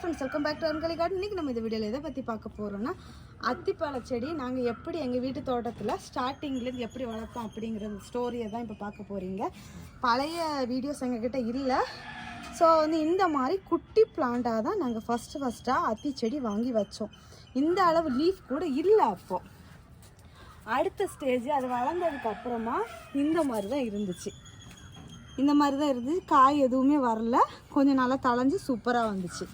Friends welcome back to Arungalai garden இன்றைக்கி நம்ம இந்த வீடியோவில் எதை பற்றி பார்க்க போகிறோம்னா அத்திப்பழ செடி நாங்கள் எப்படி எங்கள் வீட்டு தோட்டத்தில் ஸ்டார்டிங்லேருந்து எப்படி வளர்த்தோம் அப்படிங்கிற ஸ்டோரியை தான் இப்போ பார்க்க போகிறீங்க பழைய வீடியோஸ் எங்ககிட்ட இல்லை. ஸோ வந்து இந்த மாதிரி குட்டி பிளான்ட்டாக தான் நாங்கள் ஃபஸ்ட்டு ஃபஸ்ட்டாக அத்தி செடி வாங்கி வச்சோம். இந்த அளவு லீஃப் கூட இல்லை அப்போது அடுத்த ஸ்டேஜ் அது வளர்ந்ததுக்கு அப்புறமா இந்த மாதிரி தான் இருந்துச்சு. இந்த மாதிரி தான் இருந்துச்சு. காய் எதுவுமே வரல. கொஞ்சம் நல்லா தளைஞ்சு சூப்பராக வந்துச்சு.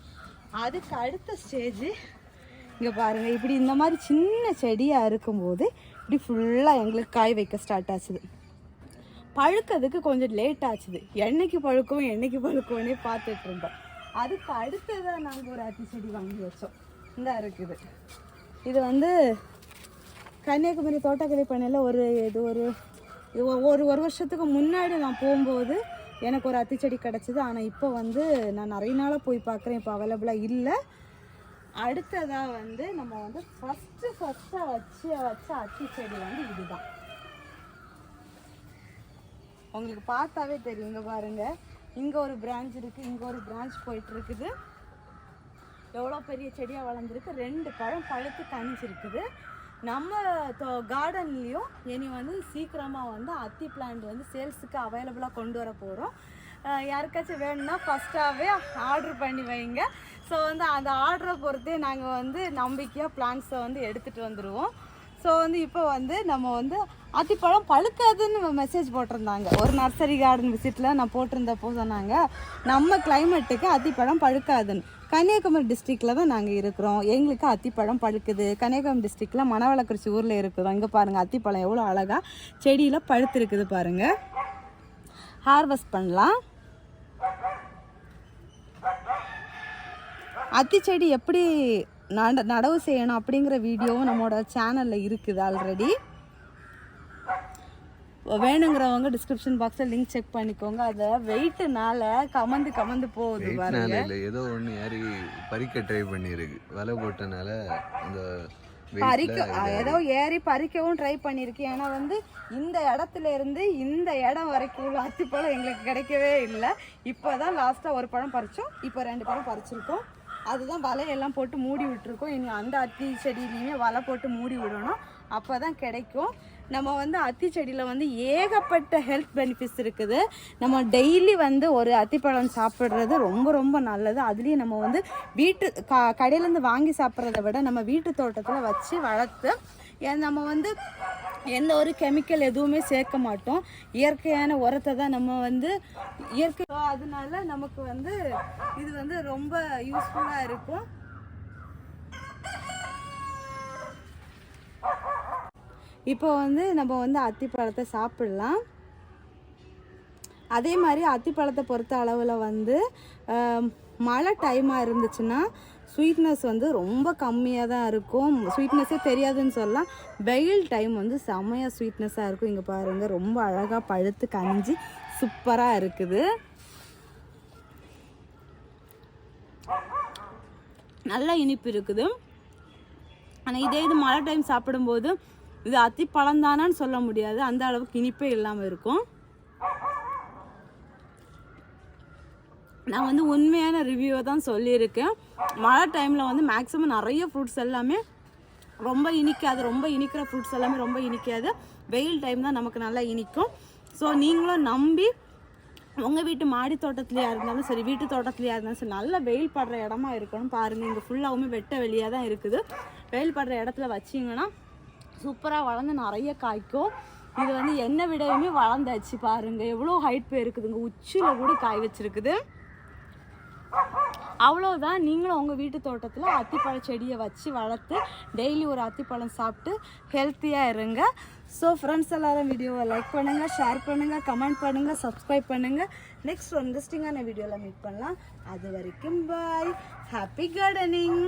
அதுக்கு அடுத்த ஸ்டேஜ் இங்கே பாருங்கள் இப்படி இந்த மாதிரி சின்ன செடியாக இருக்கும்போது இப்படி ஃபுல்லாக எங்களுக்கு காய் வைக்க ஸ்டார்ட் ஆச்சுது. பழுக்கிறதுக்கு கொஞ்சம் லேட் ஆச்சுது. என்னைக்கு பழுக்கும் என்னைக்கு பழுக்கும்னே பார்த்துட்டு இருந்தோம். அதுக்கு அடுத்ததாக நாங்கள் ஒரு அத்தி செடி வாங்கி வச்சோம். இந்த இருக்குது. இது வந்து கன்னியாகுமரி தோட்டக்கலை பண்ணையில் ஒரு இது ஒரு இது ஒரு ஒரு வருஷத்துக்கு முன்னாடி நான் போகும்போது எனக்கு ஒரு அத்திச்செடி கிடச்சிது. ஆனால் இப்போ வந்து நான் நிறைய நாளாக போய் பார்க்குறேன். இப்போ அவைலபிளாக இல்லை. அடுத்ததாக வந்து நம்ம வந்து ஃபஸ்ட்டு ஃபஸ்ட்டாக வச்சு வச்ச அத்திச்செடி வந்து இதுதான். உங்களுக்கு பார்த்தாவே தெரியும். இங்கே பாருங்கள் இங்கே ஒரு பிரான்ச் இருக்குது இங்கே ஒரு பிரான்ச் போயிட்டுருக்குது. எவ்வளோ பெரிய செடியாக வளர்ந்துருக்கு? ரெண்டு பழம் பழுத்து கனிஞ்சிருக்குது. நம்ம கார்டன்லேயும் இனி வந்து சீக்கிரமாக வந்து அத்தி பிளான்ட் வந்து சேல்ஸுக்கு அவைலபிளாக கொண்டு வர போகிறோம் யாருக்காச்சும் வேணும்னா ஃபஸ்ட்டாகவே ஆர்டர் பண்ணி வைங்க. ஸோ வந்து அந்த ஆர்டரை பொறுத்தே நாங்கள் வந்து நம்பிக்கையாக பிளான்ஸை வந்து எடுத்துகிட்டு வந்துடுவோம் ஸோ வந்து இப்போ வந்து நம்ம வந்து அத்திப்பழம் பழுக்காதுன்னு மெசேஜ் போட்டிருந்தாங்க. ஒரு நர்சரி கார்டன் விசிட்டில் நான் போட்டிருந்தப்போ சொன்னாங்க நம்ம கிளைமேட்டுக்கு அத்திப்பழம் பழுக்காதுன்னு. கன்னியாகுமரி டிஸ்ட்ரிக்டில் தான் நாங்கள் இருக்கிறோம். எங்களுக்கு அத்திப்பழம் பழுக்குது. கன்னியாகுமரி டிஸ்ட்ரிக்டில் மணவளக்குறிச்சி ஊரில் இருக்குதோம் இங்கே பாருங்கள் அத்திப்பழம் எவ்வளோ அழகாக செடியில் பழுத்திருக்குது பாருங்கள் ஹார்வெஸ்ட் பண்ணலாம். அத்தி செடி எப்படி நட நடவு செய்யணும் அப்படிங்கிற வீடியோவும் நம்மளோட சேனலில் இருக்குது ஆல்ரெடி வேணுங்கிறவங்க டிஸ்கிரிப்ஷன் பாக்ஸில் லிங்க் செக் பண்ணிக்கோங்க. அதை வெயிட்டுனால கமந்து கமந்து போகுது பாருங்க. இல்லை ஏதோ ஒன்று யாரி பறிக்க ட்ரை பண்ணியிருக்கு. வலை போட்டனால அந்த பறிக்க ஏதோ ஏறி பறிக்கவும் ட்ரை பண்ணியிருக்கேன் ஏன்னா வந்து இந்த இடத்துல இருந்து இந்த இடம் வரைக்கும் உள்ள அத்திப்பழம் எங்களுக்கு கிடைக்கவே இல்லை. இப்போ தான் லாஸ்ட்டாக ஒரு பழம் பறித்தோம் இப்போ ரெண்டு பழம் பறிச்சிருக்கோம். அதுதான் வலையெல்லாம் போட்டு மூடி விட்டுருக்கோம். இனி அந்த அத்தி செடியிலையுமே வலை போட்டு மூடி விடணும். அப்போ தான் கிடைக்கும். நம்ம வந்து அத்தி செடியில் வந்து ஏகப்பட்ட ஹெல்த் பெனிஃபிட்ஸ் இருக்குது. நம்ம டெய்லி வந்து ஒரு அத்திப்பழம் சாப்பிட்றது ரொம்ப ரொம்ப நல்லது. அதுலேயும் நம்ம வந்து வீட்டு க கடையிலேருந்து வாங்கி சாப்பிட்றத விட நம்ம வீட்டு தோட்டத்தில் வச்சு வளர்த்து நம்ம வந்து எந்த ஒரு கெமிக்கல் எதுவுமே சேர்க்க மாட்டோம். இயற்கையான உரத்தை தான் நம்ம வந்து இயற்கை. அதனால நமக்கு வந்து இது வந்து ரொம்ப யூஸ்ஃபுல்லாக இருக்கும். இப்போ வந்து நம்ம வந்து அத்திப்பழத்தை சாப்பிடலாம். அதே மாதிரி அத்திப்பழத்தை பொறுத்த அளவில் வந்து மழை டைமாக இருந்துச்சுன்னா ஸ்வீட்னஸ் வந்து ரொம்ப கம்மியாக தான் இருக்கும். ஸ்வீட்னஸே தெரியாதுன்னு சொல்லலாம். வெயில் டைம் வந்து செம்மையாக ஸ்வீட்னஸாக இருக்கும். இங்கே பாருங்கள் ரொம்ப அழகாக பழுத்து கஞ்சி சூப்பராக இருக்குது. நல்ல இனிப்பு இருக்குது. ஆனால் இதே இது மழை டைம் சாப்பிடும்போது இது அத்தி பழந்தானான்னு சொல்ல முடியாது. அந்த அளவுக்கு இனிப்பே இல்லாமல் இருக்கும். நான் வந்து உண்மையான ரிவ்யூவை தான் சொல்லியிருக்கேன். மழை டைமில் வந்து மேக்ஸிமம் நிறைய ஃப்ரூட்ஸ் எல்லாமே ரொம்ப இனிக்காது. ரொம்ப இனிக்கிற ஃப்ரூட்ஸ் எல்லாமே ரொம்ப இனிக்காது. வெயில் டைம் தான் நமக்கு நல்லா இனிக்கும். ஸோ நீங்களும் நம்பி உங்கள் வீட்டு மாடி தோட்டத்துலையா இருந்தாலும் சரி வீட்டு தோட்டத்துலையா இருந்தாலும் சரி நல்ல வெயில் படுற இடமா இருக்கணும் பாருங்கள் இங்கே ஃபுல்லாகவுமே வெட்ட வெளியாக தான் இருக்குது. வெயில் படுற இடத்துல வச்சிங்கன்னா சூப்பராக வளர்ந்து நிறைய காய்க்கும். இது வந்து என்னை விடவுமே வளர்ந்தாச்சு பாருங்கள் எவ்வளோ ஹைட் போய் இருக்குதுங்க உச்சியில் கூட காய் வச்சிருக்குது. அவ்வளோதான் நீங்களும் உங்கள் வீட்டு தோட்டத்தில் அத்திப்பழ செடியை வச்சு வளர்த்து டெய்லி ஒரு அத்திப்பழம் சாப்பிட்டு ஹெல்த்தியாக இருங்க. ஸோ ஃப்ரெண்ட்ஸ் எல்லாரும் வீடியோவை லைக் பண்ணுங்கள் ஷேர் பண்ணுங்கள் கமெண்ட் பண்ணுங்கள் சப்ஸ்கிரைப் பண்ணுங்கள் நெக்ஸ்ட் ஒரு இன்ட்ரெஸ்டிங்கான வீடியோவில் மீட் பண்ணலாம். அது வரைக்கும் பாய் ஹாப்பி கார்டனிங்